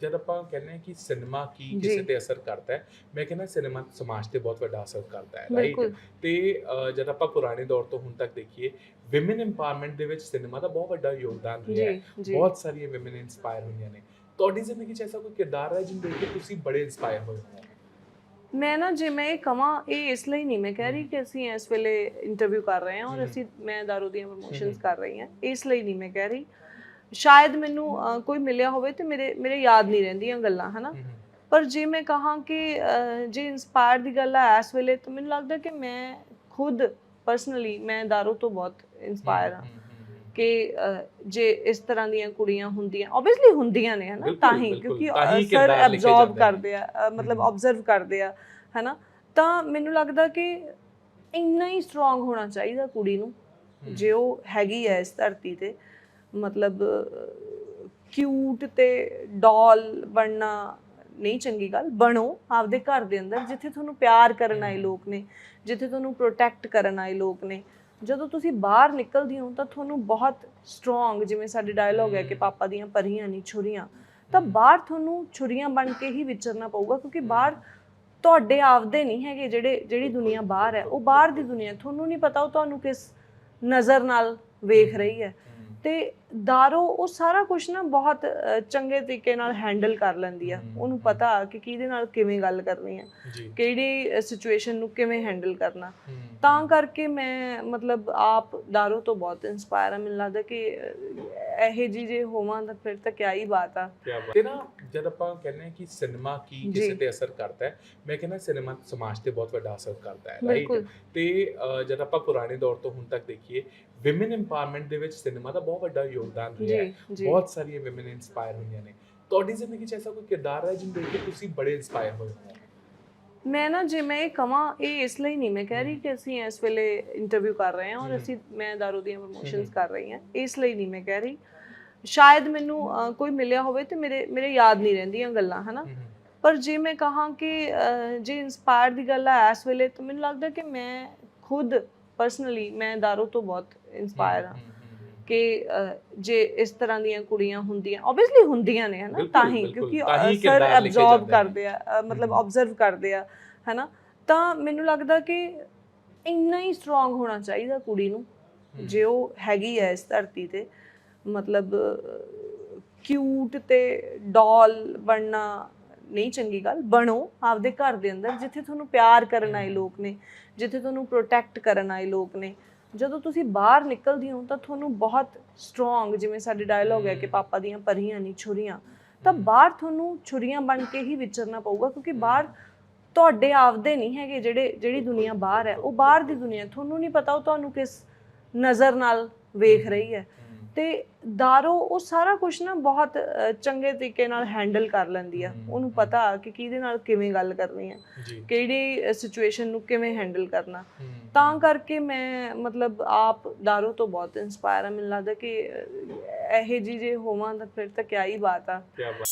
ਜਦ ਆਪਾਂ ਕਹਿੰਦੇ ਕਿ ਸਿਨੇਮਾ ਕੀ। ਕਿਸੇ ਤੇ ਅਸਰ ਕਰਦਾ ਹੈ ਮੈਂ ਕਹਿੰਦਾ ਸਿਨੇਮਾ ਸਮਾਜ ਤੇ ਬਹੁਤ ਵੱਡਾ ਅਸਰ ਕਰਦਾ ਹੈ ਰਾਈਟ ਤੇ ਜਦ ਆਪਾਂ ਪੁਰਾਣੇ ਦੌਰ ਤੋਂ ਹੁਣ ਤੱਕ ਦੇਖੀਏ ਵਿਮਨ ਇੰਪਾਵਰਮੈਂਟ ਦੇ ਵਿੱਚ ਸਿਨੇਮਾ ਦਾ ਬਹੁਤ ਵੱਡਾ ਯੋਗਦਾਨ ਰਿਹਾ ਹੈ। ਬਹੁਤ ਸਾਰੀਆਂ ਵਿਮਨ ਇਨਸਪਾਇਰ ਹੋਈਆਂ ਨੇ। ਤੁਹਾਡੀ ਜ਼ਿੰਦਗੀ 'ਚ ਐਸਾ ਕੋਈ ਕਿਰਦਾਰ ਹੈ ਜਿਹਨੂੰ ਦੇਖ ਕੇ ਤੁਸੀਂ ਬੜੇ ਇਨਸਪਾਇਰ ਹੋਏ ਹੋ? ਮੈਂ ਨਾ ਜੇ ਮੈਂ ਇਹ ਕਵਾਂ ਇਹ ਇਸ ਲਈ ਨਹੀਂ ਮੈਂ ਕਹਿ ਰਹੀ ਕਿ ਅਸੀਂ ਇਸ ਵੇਲੇ ਇੰਟਰਵਿਊ ਕਰ ਰਹੇ ਹਾਂ ਔਰ। ਅਸੀਂ ਮੈਂ ਦਾਰੂ ਦੀਆਂ ਪ੍ਰਮੋਸ਼ਨਸ। ਕਰ ਰਹੀ ਹਾਂ ਇਸ ਲਈ ਨਹੀਂ ਮੈਂ ਕਹਿ ਰਹੀ। ਸ਼ਾਇਦ ਮੈਨੂੰ ਕੋਈ ਮਿਲਿਆ ਹੋਵੇ ਤੇ ਮੇਰੇ ਮੇਰੇ ਯਾਦ ਨਹੀਂ ਰਹਿੰਦੀਆਂ ਗੱਲਾਂ ਹਨਾ? ਪਰ ਜੇ ਮੈਂ ਕਹਾਂ ਕਿ ਜੇ ਇਨਸਪਾਇਰ ਦੀ ਗੱਲ ਹੈ ਇਸ ਵੇਲੇ ਤਾਂ ਮੈਨੂੰ ਲੱਗਦਾ ਕਿ ਮੈਂ ਖੁਦ ਪਰਸਨਲੀ ਮੈਂ ਦਾਰੂ ਤੋਂ ਬਹੁਤ ਇਨਸਪਾਇਰ ਹਾਂ। ਕਿ ਜੇ ਇਸ ਤਰ੍ਹਾਂ ਦੀਆਂ ਕੁੜੀਆਂ ਹੁੰਦੀਆਂ ਆਬਵੀਅਸਲੀ ਹੁੰਦੀਆਂ ਨੇ ਹਨਾ? ਤਾਂ ਹੀ ਕਿਉਂਕਿ ਸਰ ਐਬਜ਼ੌਰਬ। ਕਰਦੇ ਆ ਮਤਲਬ। ਆਬਜ਼ਰਵ ਕਰਦੇ ਆ ਹਨਾ? ਤਾਂ ਮੈਨੂੰ ਲੱਗਦਾ ਕਿ ਇੰਨਾ ਹੀ ਸਟਰੋਂਗ ਹੋਣਾ ਚਾਹੀਦਾ ਕੁੜੀ ਨੂੰ ਜੇ ਉਹ ਹੈਗੀ ਹੈ ਇਸ ਧਰਤੀ ਤੇ। ਮਤਲਬ ਕਿਊਟ ਤੇ ਡਾਲ ਬਣਨਾ ਨਹੀਂ ਚੰਗੀ ਗੱਲ ਬਣੋ ਆਪਦੇ ਘਰ ਦੇ ਅੰਦਰ ਜਿੱਥੇ ਤੁਹਾਨੂੰ ਪਿਆਰ ਕਰਨ ਆਏ ਲੋਕ ਨੇ ਜਿੱਥੇ ਤੁਹਾਨੂੰ ਪ੍ਰੋਟੈਕਟ ਕਰਨ ਆਏ ਲੋਕ ਨੇ। ਜਦੋਂ ਤੁਸੀਂ ਬਾਹਰ ਨਿਕਲਦੀ ਹੋ ਤਾਂ ਤੁਹਾਨੂੰ ਬਹੁਤ ਸਟਰੋਂਗ ਜਿਵੇਂ ਸਾਡੇ ਡਾਇਲੌਗ ਹੈ ਕਿ। ਪਾਪਾ ਦੀਆਂ ਪਰੀਆਂ ਨਹੀਂ ਛੁਰੀਆਂ ਤਾਂ ਬਾਹਰ ਤੁਹਾਨੂੰ ਛੁਰੀਆਂ ਬਣ ਕੇ ਹੀ ਵਿਚਰਨਾ ਪਊਗਾ ਕਿਉਂਕਿ ਬਾਹਰ ਤੁਹਾਡੇ ਆਪਦੇ ਨਹੀਂ ਹੈਗੇ ਜਿਹੜੇ ਜਿਹੜੀ ਦੁਨੀਆ ਬਾਹਰ ਹੈ ਉਹ ਬਾਹਰ ਦੀ ਦੁਨੀਆ ਤੁਹਾਨੂੰ ਨਹੀਂ ਪਤਾ ਉਹ ਤੁਹਾਨੂੰ ਕਿਸ ਨਜ਼ਰ ਨਾਲ ਵੇਖ ਰਹੀ ਹੈ। ਤੇ ਦਾਰੋ ਉਹ ਸਾਰਾ ਕੁਝ ਨਾ ਬਹੁਤ ਚੰਗੇ ਤਰੀਕੇ ਨਾਲ ਹੈਂਡਲ ਕਰ ਲੈਂਦੀ ਆ। ਉਹਨੂੰ ਪਤਾ ਕਿ ਕਿਹਦੇ ਨਾਲ ਕਿਵੇਂ ਗੱਲ ਕਰਨੀ ਜੀ ਕਿਹੜੀ ਸਿਚੁਏਸ਼ਨ ਨੂੰ ਕਿਵੇਂ ਹੈਂਡਲ ਕਰਨਾ ਤਾਂ ਕਰਕੇ ਮੈਂ ਮਤਲਬ ਆਪ ਦਾਰੋ ਤੋਂ ਬਹੁਤ ਇਨਸਪਾਇਰ ਆ ਮੈਨੂੰ ਲੱਗਦਾ ਕਿ ਇਹੋ ਜਿਹੀ ਜੇ ਹੋਵਾਂ ਤਾਂ ਫਿਰ ਤਾਂ ਕਿਆ ਹੀ ਬਾਤ ਆ ਤੇ ਨਾ ਜਦ ਆਪਾਂ ਕਹਿੰਦੇ ਹਾਂ ਕਿ ਸਿਨੇਮਾ ਕੀ ਕਿਸੇ ਜੀ। ਤੇ ਅਸਰ ਕਰਦਾ ਹੈ ਮੈਂ ਕਹਿੰਦਾ ਸਿਨੇਮਾ ਸਮਾਜ ਤੇ ਬਹੁਤ ਵੱਡਾ ਅਸਰ ਕਰਦਾ ਹੈ ਰਾਈਟ ਤੇ ਜਦ ਆਪਾਂ ਪੁਰਾਣੇ ਦੌਰ ਤੋਂ ਹੁਣ ਤੱਕ ਦੇਖੀਏ ਵਿਮਨ ਇੰਪਾਵਰਮੈਂਟ ਦੇ ਵਿੱਚ ਸਿਨੇਮਾ ਦਾ ਬਹੁਤ ਵੱਡਾ ਯੋਗਦਾਨ ਰਿਹਾ ਹੈ ਜੀ ਬਹੁਤ ਸਾਰੀਆਂ ਵਿਮਨ ਇਨਸਪਾਇਰ ਹੋਈਆਂ ਨੇ ਤੁਹਾਡੀ ਜ਼ਿੰਦਗੀ 'ਚ ਐਸਾ ਕੋਈ ਕਿਰਦਾਰ ਹੈ ਜਿਹਨੂੰ ਦੇਖ ਕੇ ਤੁਸੀਂ ਬੜੇ ਇਨਸਪਾਇਰ ਹੋਏ ਹੋ ਮੈਂ ਨਾ ਜੇ ਮੈਂ ਇਹ ਕਵਾਂ ਇਹ ਇਸ ਲਈ ਨਹੀਂ ਮੈਂ ਕਹਿ ਰਹੀ ਕਿ ਅਸੀਂ ਇਸ ਵੇਲੇ ਇੰਟਰਵਿਊ ਕਰ ਰਹੇ ਹਾਂ ਔਰ। ਅਸੀਂ ਮੈਂ ਦਾਰੂ ਦੀਆਂ ਪ੍ਰਮੋਸ਼ਨਸ। ਕਰ ਰਹੀ ਹਾਂ ਇਸ ਲਈ ਨਹੀਂ ਮੈਂ ਕਹਿ ਰਹੀ ਸ਼ਾਇਦ ਮੈਨੂੰ ਕੋਈ ਮਿਲਿਆ ਹੋਵੇ ਤੇ ਮੇਰੇ ਮੇਰੇ ਯਾਦ ਨਹੀਂ ਰਹਿੰਦੀਆਂ ਗੱਲਾਂ ਹਨਾ ਪਰ ਜੇ ਮੈਂ ਕਹਾਂ ਕਿ ਜੇ ਇਨਸਪਾਇਰ ਦੀ ਗੱਲ ਹੈ ਇਸ ਵੇਲੇ ਤਾਂ ਮੈਨੂੰ ਲੱਗਦਾ ਕਿ ਮੈਂ ਖੁਦ ਪਰਸਨਲੀ ਮੈਂ ਦਾਰੂ ਤੋਂ ਬਹੁਤ ਇਨਸਪਾਇਰ ਹਾਂ ਕਿ ਜੇ ਇਸ ਤਰ੍ਹਾਂ ਦੀਆਂ ਕੁੜੀਆਂ ਹੁੰਦੀਆਂ ਆਬਵੀਅਸਲੀ ਹੁੰਦੀਆਂ ਨੇ ਹਨਾ? ਤਾਂ ਹੀ ਕਿਉਂਕਿ ਸਰ ਨੇ। ਕਰਦੇ ਆ ਮਤਲਬ। ਆਬਜ਼ਰਵ ਕਰਦੇ ਆ ਹਨਾ? ਤਾਂ ਮੈਨੂੰ ਲੱਗਦਾ ਕਿ ਇੰਨਾ ਹੀ ਸਟਰੋਂਗ ਹੋਣਾ ਚਾਹੀਦਾ ਕੁੜੀ ਨੂੰ ਜੇ ਉਹ ਹੈਗੀ ਹੈ ਇਸ ਧਰਤੀ ਤੇ ਮਤਲਬ ਕਿਊਟ ਤੇ ਡਾਲ ਬਣਨਾ ਨਹੀਂ ਚੰਗੀ ਗੱਲ ਬਣੋ ਆਪਦੇ ਘਰ ਦੇ ਅੰਦਰ ਜਿੱਥੇ ਤੁਹਾਨੂੰ ਪਿਆਰ ਕਰਨ ਆਏ ਲੋਕ ਨੇ ਜਿੱਥੇ ਤੁਹਾਨੂੰ ਪ੍ਰੋਟੈਕਟ ਕਰਨ ਆਏ ਲੋਕ ਨੇ। ਜਦੋਂ ਤੁਸੀਂ ਬਾਹਰ ਨਿਕਲਦੀ ਹੋ ਤਾਂ ਤੁਹਾਨੂੰ ਬਹੁਤ ਸਟਰੋਂਗ ਜਿਵੇਂ ਸਾਡੇ ਡਾਇਲੌਗ ਹੈ ਕਿ। ਪਾਪਾ ਦੀਆਂ ਪਰੀਆਂ ਨਹੀਂ ਛੁਰੀਆਂ। ਤਾਂ ਬਾਹਰ ਤੁਹਾਨੂੰ ਛੁਰੀਆਂ ਬਣ ਕੇ ਹੀ ਵਿਚਰਨਾ ਪਊਗਾ ਕਿਉਂਕਿ ਬਾਹਰ ਤੁਹਾਡੇ ਆਪਦੇ ਨਹੀਂ ਹੈਗੇ ਜਿਹੜੇ ਜਿਹੜੀ ਦੁਨੀਆ ਬਾਹਰ ਹੈ। ਉਹ ਬਾਹਰ ਦੀ ਦੁਨੀਆ ਤੁਹਾਨੂੰ ਨਹੀਂ ਪਤਾ ਉਹ ਤੁਹਾਨੂੰ ਕਿਸ ਨਜ਼ਰ ਨਾਲ ਵੇਖ ਰਹੀ ਹੈ। ਤੇ ਦਾਰੋ ਉਹ ਸਾਰਾ ਕੁਝ ਨਾ ਬਹੁਤ ਚੰਗੇ ਤਰੀਕੇ ਨਾਲ ਹੈਂਡਲ ਕਰ ਲੈਂਦੀ ਆ। ਉਹਨੂੰ ਪਤਾ ਕਿ ਕਿਹਦੇ ਨਾਲ ਕਿਵੇਂ ਗੱਲ ਕਰਨੀ ਜੀ। ਕਿਹੜੀ ਸਿਚੁਏਸ਼ਨ ਨੂੰ ਕਿਵੇਂ ਹੈਂਡਲ ਕਰਨਾ। ਤਾਂ ਕਰਕੇ ਮੈਂ ਮਤਲਬ ਆਪ ਦਾਰੂ ਤੋਂ ਬਹੁਤ ਇਨਸਪਾਇਰ ਆ। ਮੈਨੂੰ ਲੱਗਦਾ ਕਿ ਇਹੋ ਜਿਹੀ ਜੇ ਹੋਵਾਂ ਤਾਂ ਫਿਰ ਤਾਂ ਕਿਆ ਹੀ ਬਾਤ ਆ। ਕਿਆ ਬਾਤ।